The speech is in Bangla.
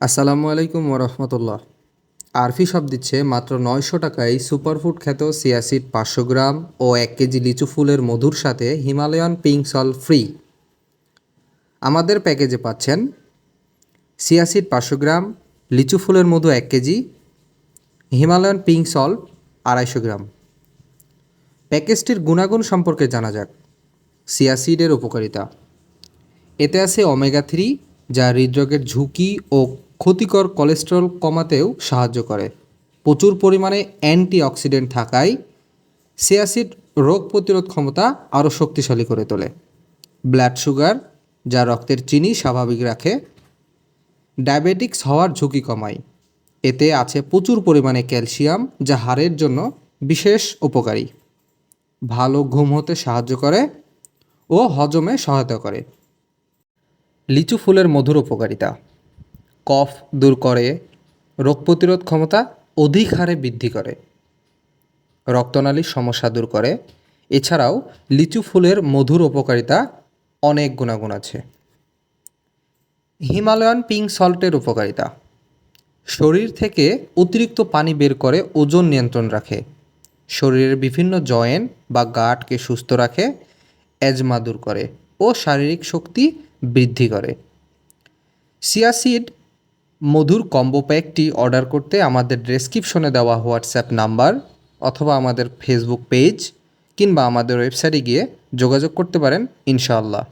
আসসালামু আলাইকুম ওরহমতুল্লাহ। আরফি সব দিচ্ছে মাত্র নয়শো টাকায় সুপারফুড খ্যাত সিয়াসিড পাঁচশো গ্রাম ও এক কেজি লিচু ফুলের মধুর সাথে হিমালয়ান পিঙ্ক সল ফ্রি। আমাদের প্যাকেজে পাচ্ছেন সিয়াসিড পাঁচশো গ্রাম, লিচু ফুলের মধু এক কেজি, হিমালয়ান পিঙ্ক সল আড়াইশো গ্রাম। প্যাকেজটির গুণাগুণ সম্পর্কে জানা যাক। সিয়াসিডের উপকারিতা। এতে আছে ওমেগা থ্রি, যা হৃদরোগের ঝুঁকি ও ক্ষতিকর কোলেস্টেরল কমাতেও সাহায্য করে। প্রচুর পরিমাণে অ্যান্টিঅক্সিডেন্ট থাকায় সিয়াসিড রোগ প্রতিরোধ ক্ষমতা আরও শক্তিশালী করে তোলে। ব্লাড সুগার, যা রক্তের চিনি স্বাভাবিক রাখে, ডায়াবেটিক্স হওয়ার ঝুঁকি কমায়। এতে আছে প্রচুর পরিমাণে ক্যালসিয়াম, যা হাড়ের জন্য বিশেষ উপকারী। ভালো ঘুম হতে সাহায্য করে ও হজমে সহায়তা করে। লিচু ফুলের মধুর উপকারিতা। কফ দূর করে, রোগ প্রতিরোধ ক্ষমতা অধিক হারে বৃদ্ধি করে। রক্তনালীর সমস্যা দূর করে। এছাড়াও লিচু ফুলের মধুর উপকারিতা অনেক গুণাগুণ আছে। হিমালয়ান পিঙ্ক সল্টের উপকারিতা। শরীর থেকে অতিরিক্ত পানি বের করে ওজন নিয়ন্ত্রণ রাখে। শরীরের বিভিন্ন জয়েন্ট বা গাঁটকে সুস্থ রাখে অ্যাজমা দূর করে ও শারীরিক শক্তি বৃদ্ধি করে। সিয়াসিড মধুর কম্বো প্যাকটি অর্ডার করতে আমাদের ডেসক্রিপশনে দেওয়া হোয়াটসঅ্যাপ নাম্বার অথবা আমাদের ফেসবুক পেজ কিংবা আমাদের ওয়েবসাইটে গিয়ে যোগাযোগ করতে পারেন, ইনশাআল্লাহ।